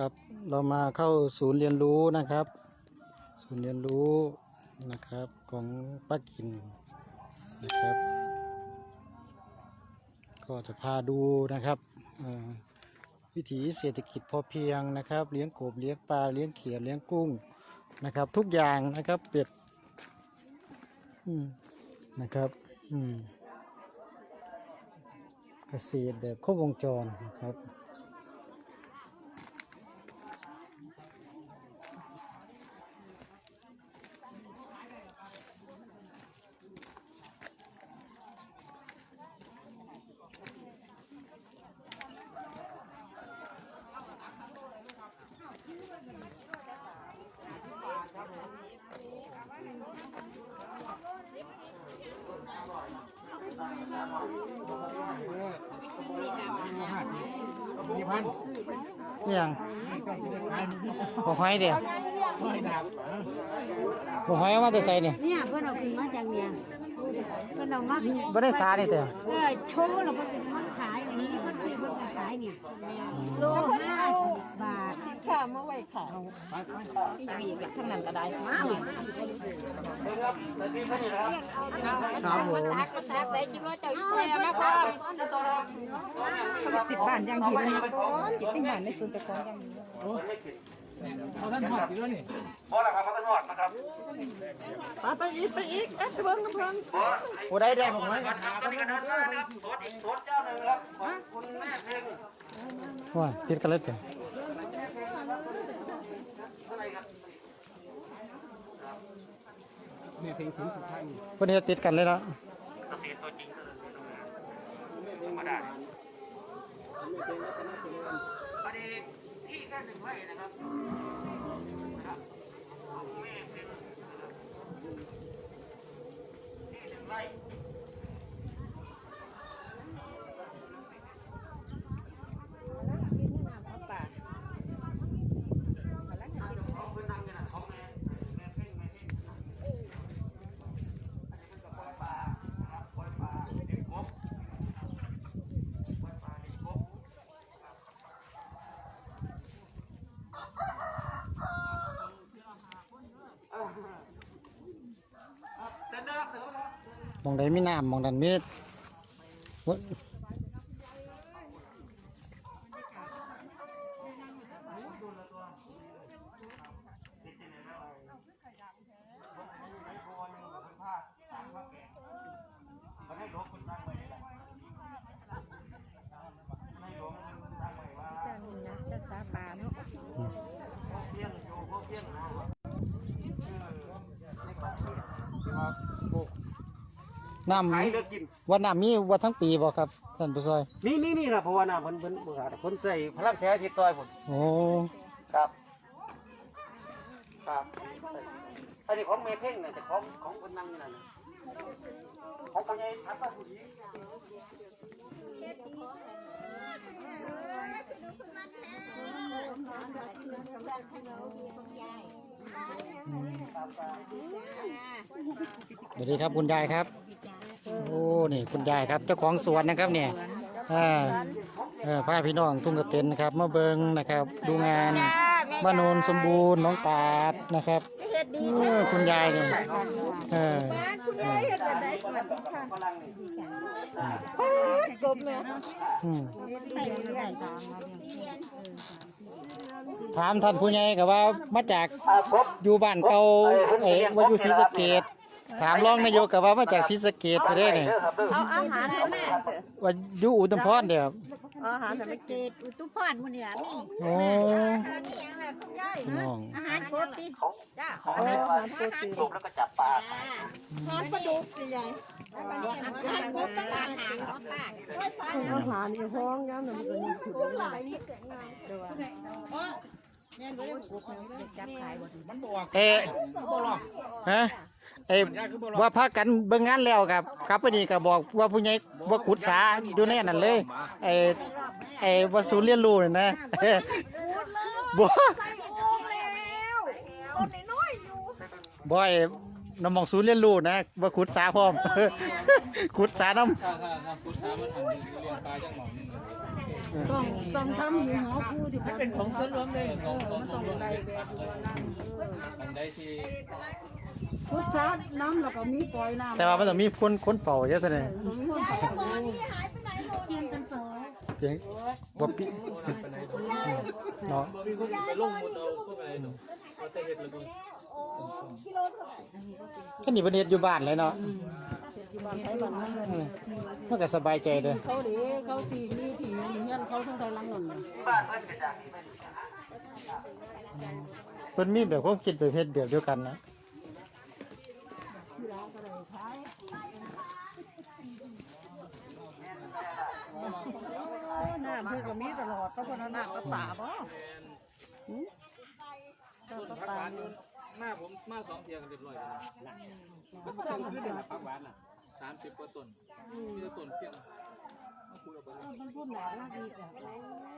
ครับเรามาเข้าศูนย์เรียนรู้นะครับ ศูนย์เรียนรู้นะครับของป้ากินนะครับ ก็จะพาดูนะครับวิถีเศรษฐกิจพอเพียงนะครับ เลี้ยงกบเลี้ยงปลาเลี้ยงเขียดเลี้ยงกุ้งนะครับ ทุกอย่างนะครับเป็ดนะครับเกษตรแบบครบวงจรนะครับ นี่พันนี่ยังก็สิได้ขายมันหัวหอยเดียวร้อยดาบหัวหอยเอามาแต่ใส่เนี่ยเนี่ยเพื่อนเอาขึ้นมาจากเนี่ย เพื่อนเอามาไม่ได้สานี่แต่เออโชว์เราเพื่อนเป็นมันขายอย่างนี้เพื่อนที่เพื่อนขายเนี่ยโลห้าสิบบาทข้ามาไว้ขายทั้งนั้นก็ได้มาเลยครับผมตักมาตักได้จิ๋วเจ้าแช่มาพ่อติดบ้านอย่างดีแล้วเนี่ยก่อนติดติดบ้านในส่วนตะกอนอย่างดี เอาท่านหอดกี่แล้วนี่ไปไปอีกไปอีกเอ๊ะเบิ่งน้ำเพิ่นผู้ใดได้หัวหอยว่าติดกันเลยแต่นี่เพลงถึงสุดท้ายนี่เพื่อนเฮ็ดติดกันเลย นะครับ มองใดมีน้ำมองดันมีวะน้ำขายเลือกกิน ว่าน้ำมีว่าทั้งปีบ่ครับท่านผู้ซอย นี่นี่นี่ครับเพราะว่าน้ำเพิ่นเพิ่นเบื่อคนใส่พลังแสงอาทิตย์ซอยผมโอ้ครับ ครับอันนี้ของเมเพ่งเนี่ยแต่ของของคนนั่งนี่นั่นน่ะของคนใหญ่ทับว่าผู้หญิงสวัสดีครับคุณยายครับ โอ้นี่คุณยายครับเจ้าของสวนนะครับเนี่ยอ่าเออพาพี่น้องทุ่งกระเต็นนะครับมาเบิงนะครับ ดูงานบ้านโนนสมบูรณ์น้องตาดนะครับเออคุณยายเนี่ยเออบ้านคุณเอ้ยเฮ็ดแบบใดสวัสดีค่ะฝรั่งนี่กบแม่อืมไปเรื่อยถามท่านผู้ใหญ่กับว่ามาจากอ่าครบอยู่บ้านเก่าเอ้ว่าอยู่ศรีสะเกด ถามรองนายกกับว่ามาจากศรีสะเกดไปได้เนี่ยเด้อครับเด้อเอาอาหารให้แม่ว่าอยู่อุดมพรเดียวอาหารสำหรับเกตอุตุพรมื้อเนี่ยมีโอ้คุณยายน้องอาหารกบติจ้าของอาหารโปรตีนสุกแล้วก็จับปลาอาหารปลาดุกสิยายอาหารกบต้องอาหารของป้าอาหารอยู่ห้องยามนั้นมันก็มีขุดหลายนี่เกิดงานมันบอกเอ๊ะบ่หรอกฮะ ไอ้ว่าพักกันเบิ่งงานแล้วครับครับพอดีก็บอกว่าผู้ใหญ่ว่าขุดสาอยู่ในนั่นเลยไอ้ไอ้ว่าศูนย์เรียนรู้นั่นนะบ่โอ้แล้วเอาน้อยๆอยู่บ่ไอ้น้ำมองศูนย์เรียนรู้นะว่าขุดสาพร้อมขุดสาน้ำถ้าถ้าถ้าผู้สาวมันทำเรียนปลาจังหมองนึงต้องต้องทำอยู่หอคู่ที่เป็นของส่วนรวมเลยเออมันต้องได้แบบอยู่นั่นเอออันใดที่ พุทธัดน้ำแล้วก็มีปล่อยน้ำแต่ว่ามันต้องมีคนคนเฝ้าเยอะเท่านั้นตรงนี้มันยายแล้วบ่อนี่หายไปไหนหมดเพียงกันสองเพียงบ่ปิเนาะบ่มีคนไปลงหมดเอาพวกอะไรเนาะเอาแต่เฮ็ดแล้วก็โอ้กิโลเท่าไหร่ก็นี่ประเทศอยู่บ้านเลยเนาะที่บ้านไทยบ้านนั้นเลยอืมมันก็สบายใจเด้อเขาเด้เขาที่มีที่เฮียนเขาทั้งไทยหลังนั่นน่ะเพิ่นมีแบบความคิดแบบเฮ็ดแบบเดียวกันนะ น้ำเพิ่นก็มีตลอดก็เพราะนั้นน้ำก็ป่าบ่หน้าผมมาสองเที่ยกันเรียบร้อยแล้วก็ต้องขึ้นเลยนะปักหวานน่ะ30กว่าต้นมีแต่ต้นเพียงเอาคุยออกไปมันพูดหนาหน้าดีจ้ะ